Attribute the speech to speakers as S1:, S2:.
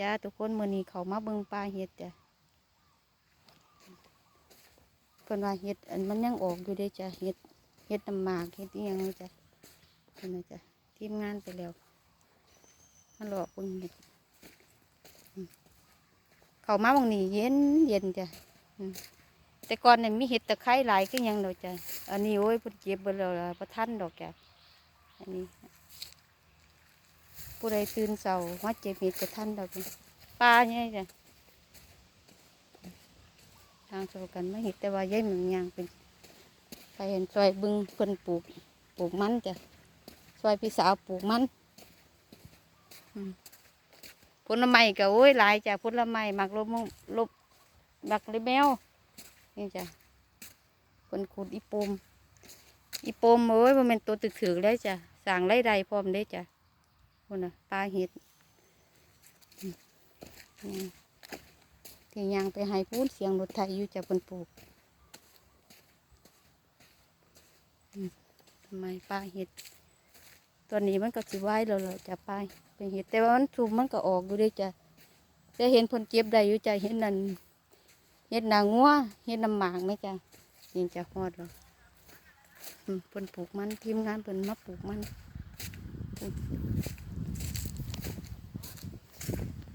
S1: จ้าทุกคนมือนี้เขามาเบิ่งปลาเห็ดจ้ะเพิ่นว่าเห็ดอันมันยังออกอยู่เด้จ้ะเห็ดเห็ดน้ำหมากเห็ดอีหยังจ้ะเพิ่นน่ะจ้ะทีมงานไปแล้วมาหลอกเบิ่งเห็ดเขามาบางนี้เย็นเย็นจ้ะแต่ก่อนเนี่ยมีเห็ดตะไคร้หลายก็ยังดอกจ้ะอันนี้โอ้ยพิ่นเก็บไปแล้วล่ะบ่ทันดอกจ้ะอันนี้ ผู้ใดตื่นเสามาเจ็บเห็ดกระทันดอกจ้ะปลาเนี่ยจ้ะทางโซกันไม่เห็นแต่ว่าย้ายเหมืองยางเป็นไปเห็นซอยบึงเพิ่นปลูกปลูกมันจ้ะซอยพี่สาวปลูกมันผลไม้ก็โอ้ยหลายจ้ะผลไม้มักลบมุลบมักเลยแมวนี่จ้ะเพิ่นขุดอีปมอีปมโอ้ยมันเป็นตัวตึกถือเลยจ้ะสั่งไล่ใดพร้อมได้จ้ะ คนน่ะปลาเห็ดที่ยางไปให้พูนเสียงรถไถอยู่จากคนปลูกทำไมปลาเห็ดตอนนี้มันก็สิไหวแล้วล่ะจะปลาเป็นเห็ดแต่ว่ามันทุมมันก็ออกอยู่ด้วยจ้ะจะเห็นผลเก็บได้อยู่จ้ะเห็นนั่นเห็ดนางงัวเห็ดน้ำหมากไหมจ้ะนี่จะฮอดแล้วอืมเพิ่นปลูกมันทีมงานเพิ่นมาปลูกมัน